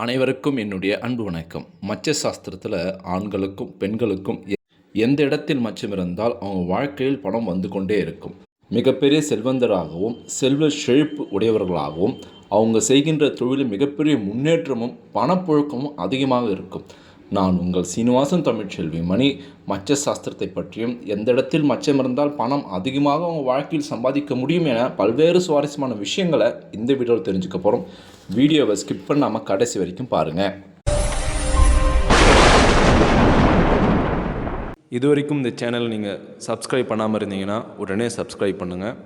அனைவருக்கும் என்னுடைய அன்பு வணக்கம். மச்ச சாஸ்திரத்தில் ஆண்களுக்கும் பெண்களுக்கும் எ- எந்த இடத்தில் மச்சம் இருந்தால் அவங்க வாழ்க்கையில் பணம் வந்து கொண்டே இருக்கும். மிகப்பெரிய செல்வந்தராகவும் செல்வ செழிப்பு உடையவர்களாகவும் அவங்க செய்கின்ற தொழிலில் மிகப்பெரிய முன்னேற்றமும் பணப்புழக்கமும் அதிகமாக இருக்கும். நான் உங்கள் சீனிவாசன் தமிழ்ச்செல்வி மணி. மச்ச சாஸ்திரத்தை பற்றியும் எந்த இடத்தில் மச்சம் இருந்தால் பணம் அதிகமாக அவங்க வாழ்க்கையில் சம்பாதிக்க முடியும் என பல்வேறு சுவாரஸ்யமான விஷயங்களை இந்த வீடியோவில் தெரிஞ்சுக்க போகிறோம் வீடியோவை ஸ்கிப் பண்ணாமல் கடைசி வரைக்கும் பாருங்கள் இது வரைக்கும் இந்த சேனலை நீங்கள் சப்ஸ்கிரைப் பண்ணாமல் இருந்தீங்கன்னா உடனே சப்ஸ்கிரைப் பண்ணுங்கள்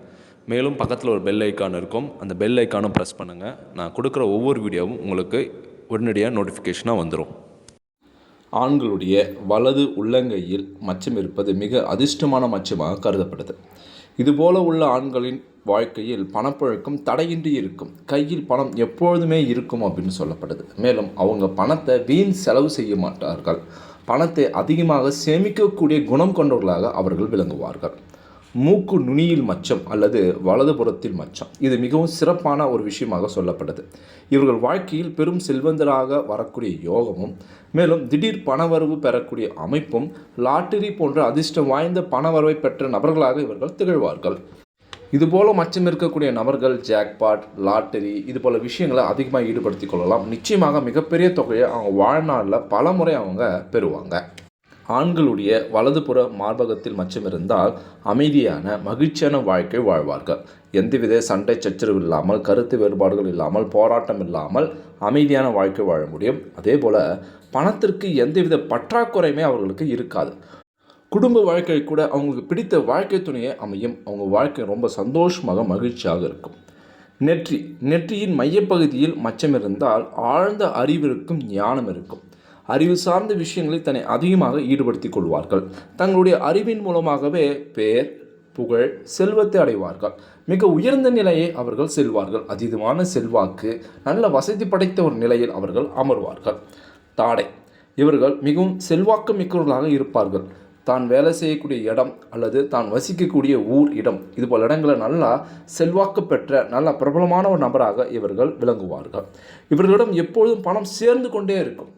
மேலும் பக்கத்தில் ஒரு பெல் ஐக்கான் இருக்கும். அந்த பெல் ஐக்கானும் ப்ரெஸ் பண்ணுங்கள் நான் கொடுக்குற ஒவ்வொரு வீடியோவும் உங்களுக்கு உடனடியாக நோட்டிஃபிகேஷனாக வந்துடும் ஆண்களுடைய வலது உள்ளங்கையில் மச்சம் இருப்பது மிக அதிர்ஷ்டமான மச்சமாக கருதப்படுது. இதுபோல உள்ள ஆண்களின் வாழ்க்கையில் பணப்புழக்கம் தடையின்றி இருக்கும். கையில் பணம் எப்பொழுதுமே இருக்கும் அப்படின்னு சொல்லப்படுது. மேலும் அவங்க பணத்தை வீண் செலவு செய்ய மாட்டார்கள். பணத்தை அதிகமாக சேமிக்கக்கூடிய குணம் கொண்டவர்களாக அவர்கள் விளங்குவார்கள். மூக்கு நுனியில் மச்சம் அல்லது வலதுபுறத்தில் மச்சம். இது மிகவும் சிறப்பான ஒரு விஷயமாக சொல்லப்படுது. இவர்கள் வாழ்க்கையில் பெரும் செல்வந்தராக வரக்கூடிய யோகமும் மேலும் திடீர் பணவரவு பெறக்கூடிய அமைப்பும் லாட்டரி போன்ற அதிர்ஷ்டம் வாய்ந்த பணவரவை பெற்ற நபர்களாக இவர்கள் திகழ்வார்கள். இதுபோல மச்சம் இருக்கக்கூடிய நபர்கள் ஜாக்பாட் லாட்டரி இது போல விஷயங்களை அதிகமாக ஈடுபடுத்திக் கொள்ளலாம். நிச்சயமாக மிகப்பெரிய தொகையை அவங்க வாழ்நாளில் பல முறை அவங்க பெறுவாங்க. ஆண்களுடைய வலதுபுற மார்பகத்தில் மச்சம் இருந்தால் அமைதியான மகிழ்ச்சியான வாழ்க்கை வாழ்வார்கள். எந்தவித சண்டை சச்சரவு இல்லாமல் கருத்து வேறுபாடுகள் இல்லாமல் போராட்டம் இல்லாமல் அமைதியான வாழ்க்கை வாழ முடியும். அதே போல் பணத்திற்கு எந்தவித பற்றாக்குறையுமே அவர்களுக்கு இருக்காது. குடும்ப வாழ்க்கை கூட அவங்களுக்கு பிடித்த வாழ்க்கை துணையை அமையும். அவங்க வாழ்க்கை ரொம்ப சந்தோஷமாக மகிழ்ச்சியாக இருக்கும். நெற்றி நெற்றியின் மையப்பகுதியில் மச்சம் இருந்தால் ஆழ்ந்த அறிவு இருக்கும் ஞானம் இருக்கும். அறிவு சார்ந்த விஷயங்களில் தன்னை அதிகமாக ஈடுபடுத்திக் கொள்வார்கள். தங்களுடைய அறிவின் மூலமாகவே பேர் புகழ் செல்வத்தை அடைவார்கள். மிக உயர்ந்த நிலையை அவர்கள் செல்வார்கள். அதீதமான செல்வாக்கு நல்ல வசதி படைத்த ஒரு நிலையில் அவர்கள் அமர்வார்கள். தாடை இவர்கள் மிகவும் செல்வாக்கு மிக்கவர்களாக இருப்பார்கள். தான் வேலை செய்யக்கூடிய இடம் அல்லது தான் வசிக்கக்கூடிய ஊர் இடம். இதுபோல் இடங்களை நல்லா செல்வாக்கு பெற்ற நல்ல பிரபலமான ஒரு நபராக இவர்கள் விளங்குவார்கள். இவர்களிடம் எப்பொழுதும் பணம் சேர்ந்து கொண்டே இருக்கும்.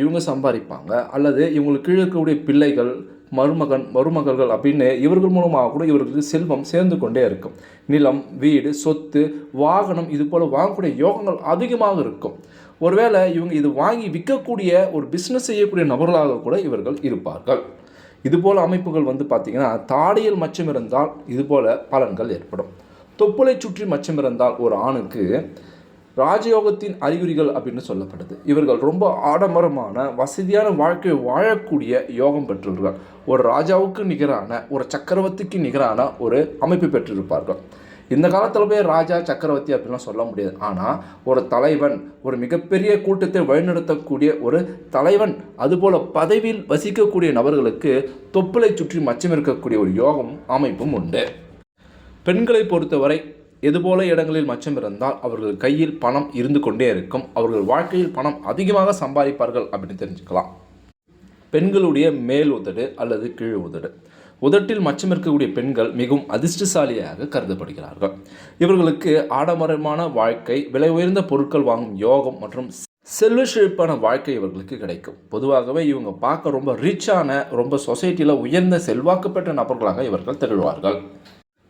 இவங்க சம்பாதிப்பாங்க. அல்லது இவங்களுக்கு கீழே இருக்கக்கூடிய பிள்ளைகள் மருமகன் மருமகள்கள் அப்படின்னு இவர்கள் மூலமாக கூட இவர்களுக்கு செல்வம் சேர்ந்து கொண்டே இருக்கும். நிலம் வீடு சொத்து வாகனம் இது போல் வாங்கக்கூடிய யோகங்கள் அதிகமாக இருக்கும். ஒருவேளை இவங்க இது வாங்கி விற்கக்கூடிய ஒரு பிஸ்னஸ் செய்யக்கூடிய நபர்களாக கூட இவர்கள் இருப்பார்கள். இதுபோல் அமைப்புகள் வந்து பார்த்திங்கன்னா தாடியில் மச்சம் இருந்தால் இதுபோல் பலன்கள் ஏற்படும். தொப்புளை சுற்றி மச்சம் இருந்தால் ஒரு ஆணுக்கு ராஜயோகத்தின் அறிகுறிகள் அப்படின்னு சொல்லப்படுது. இவர்கள் ரொம்ப ஆடம்பரமான வசதியான வாழ்க்கையை வாழக்கூடிய யோகம் பெற்றிருக்கிறார் ஒரு ராஜாவுக்கு நிகரான ஒரு சக்கரவர்த்திக்கு நிகரான ஒரு அமைப்பு பெற்றிருப்பார்கள். இந்த காலத்தில் போய் ராஜா சக்கரவர்த்தி அப்படிலாம் சொல்ல முடியாது. ஆனால் ஒரு தலைவன் ஒரு மிகப்பெரிய கூட்டத்தை வழிநடத்தக்கூடிய ஒரு தலைவன் அதுபோல் பதவியில் வசிக்கக்கூடிய நபர்களுக்கு தொப்புளை சுற்றி மச்சம் இருக்கக்கூடிய ஒரு யோகம் அமைப்பும் உண்டு. பெண்களை பொறுத்தவரை இதுபோல இடங்களில் மச்சம் இருந்தால் அவர்கள் கையில் பணம் இருந்து கொண்டே இருக்கும். அவர்கள் வாழ்க்கையில் பணம் அதிகமாக சம்பாதிப்பார்கள் அப்படின்னு தெரிஞ்சுக்கலாம். பெண்களுடைய மேல் உதடு அல்லது கீழ் உதடு. உதட்டில் மச்சம் இருக்கக்கூடிய பெண்கள் மிகவும் அதிர்ஷ்டசாலியாக கருதப்படுகிறார்கள். இவர்களுக்கு ஆடம்பரமான வாழ்க்கை விலை உயர்ந்த பொருட்கள் வாங்கும் யோகம் மற்றும் செல்வ செழிப்பான வாழ்க்கை இவர்களுக்கு கிடைக்கும். பொதுவாகவே இவங்க பார்க்க ரொம்ப ரிச்சான ரொம்ப சொசைட்டியில் உயர்ந்த செல்வாக்கு பெற்ற நபர்களாக இவர்கள் திகழ்வார்கள்.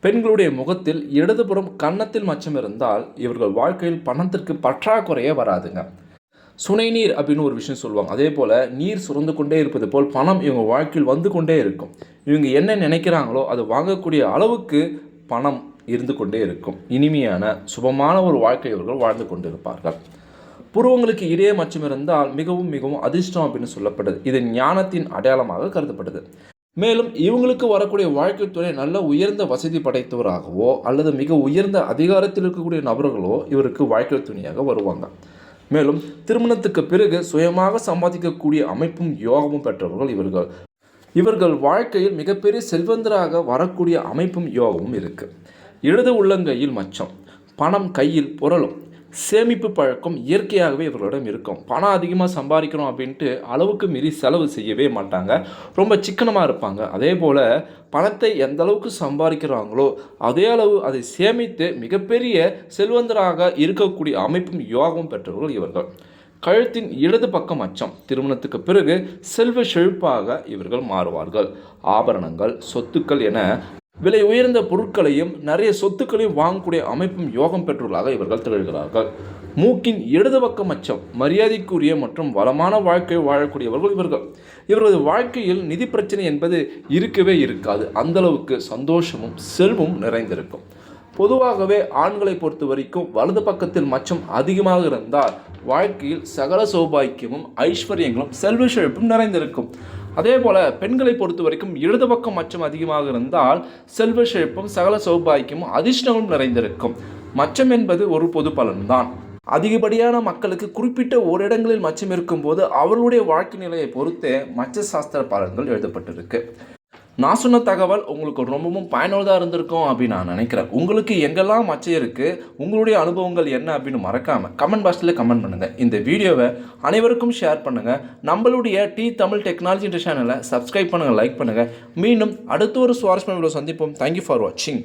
பெண்களுடைய முகத்தில் இடதுபுறம் கன்னத்தில் மச்சம் இருந்தால் இவர்கள் வாழ்க்கையில் பணத்திற்கு பற்றாக்குறையே வராதுங்க. சுனைநீர் அப்படின்னு ஒரு விஷயம் சொல்லுவாங்க. அதே போல் நீர் சுரந்து கொண்டே இருப்பது போல் பணம் இவங்க வாழ்க்கையில் வந்து கொண்டே இருக்கும். இவங்க என்ன நினைக்கிறாங்களோ அது வாங்கக்கூடிய அளவுக்கு பணம் இருந்து கொண்டே இருக்கும். இனிமையான சுபமான ஒரு வாழ்க்கை இவர்கள் வாழ்ந்து கொண்டிருப்பார்கள். புருவங்களுக்கு இடையே மச்சம் இருந்தால் மிகவும் மிகவும் அதிர்ஷ்டம் அப்படின்னு சொல்லப்படுது. இது ஞானத்தின் அடையாளமாக கருதப்படுது. மேலும் இவங்களுக்கு வரக்கூடிய வாழ்க்கை துணை நல்ல உயர்ந்த வசதி படைத்தவராகவோ அல்லது மிக உயர்ந்த அதிகாரத்தில் இருக்கக்கூடிய நபர்களோ இவருக்கு வாழ்க்கை துணையாக வருவாங்க. மேலும் திருமணத்துக்கு பிறகு சுயமாக சம்பாதிக்கக்கூடிய அமைப்பும் யோகமும் பெற்றவர்கள் இவர்கள். இவர்கள் வாழ்க்கையில் மிகப்பெரிய செல்வந்தராக வரக்கூடிய அமைப்பும் யோகமும் இருக்குது இடது உள்ளங்கையில் மச்சம் பணம் கையில் புரளும் சேமிப்பு பழக்கம் இயற்கையாகவே இவர்களிடம் இருக்கும். பணம் அதிகமாக சம்பாதிக்கணும் அப்படின்ட்டு அளவுக்கு மீறி செலவு செய்யவே மாட்டாங்க. ரொம்ப சிக்கனமாக இருப்பாங்க. அதே போல் பணத்தை எந்த அளவுக்கு சம்பாதிக்கிறாங்களோ அதே அளவு அதை சேமித்து மிகப்பெரிய செல்வந்தராக இருக்கக்கூடிய அமைப்பும் யோகமும் பெற்றவர்கள் இவர்கள். கழுத்தின் இடது பக்கம் அச்சம். திருமணத்துக்கு பிறகு செல்வ செழிப்பாக இவர்கள் மாறுவார்கள். ஆபரணங்கள் சொத்துக்கள் என விலை உயர்ந்த பொருட்களையும் நிறைய சொத்துக்களையும் வாங்கக்கூடிய அமைப்பும் யோகம் பெற்றுள்ளதாக இவர்கள் திகழ்கிறார்கள். மூக்கின் இடது பக்க மச்சம் மரியாதைக்குரிய மற்றும் வளமான வாழ்க்கை வாழக்கூடியவர்கள் இவர்கள். இவரது வாழ்க்கையில் நிதி பிரச்சனை என்பது இருக்கவே இருக்காது. அந்த அளவுக்கு சந்தோஷமும் செல்வம் நிறைந்திருக்கும். பொதுவாகவே ஆண்களை பொறுத்த வரைக்கும் வலது பக்கத்தில் மச்சம் அதிகமாக இருந்தால் வாழ்க்கையில் சகல சௌபாக்கியமும் ஐஸ்வர்யங்களும் செல்வ செழிப்பும் நிறைந்திருக்கும். அதே போல் பெண்களை பொறுத்த வரைக்கும் இடது பக்கம் மச்சம் அதிகமாக இருந்தால் செல்வ செழிப்பும் சகல சௌபாக்கியமும் அதிர்ஷ்டமும் நிறைந்திருக்கும். மச்சம் என்பது ஒரு பொது பலன்தான். அதிகப்படியான மக்களுக்கு குறிப்பிட்ட ஓரிடங்களில் மச்சம் இருக்கும்போது அவர்களுடைய வாழ்க்கை நிலையை பொறுத்தே மச்ச சாஸ்திர பலன்கள் எழுதப்பட்டிருக்கு. நான் சொன்ன தகவல் உங்களுக்கு ரொம்பவும் பயனுள்ளதாக இருந்திருக்கும் அப்படின்னு நான் நினைக்கிறேன். உங்களுக்கு எங்கெல்லாம் மச்சை இருக்குது உங்களுடைய அனுபவங்கள் என்ன அப்படின்னு மறக்காமல் கமெண்ட் பாக்ஸில் கமெண்ட் பண்ணுங்கள் இந்த வீடியோவை அனைவருக்கும் ஷேர் பண்ணுங்கள் நம்மளுடைய டி தமிழ் டெக்னாலஜி சேனலை சப்ஸ்கிரைப் பண்ணுங்கள் லைக் பண்ணுங்கள் மீண்டும் அடுத்த ஒரு சுவாரஸ்யமான வீடியோ சந்திப்போம். தேங்க்யூ ஃபார் வாட்சிங்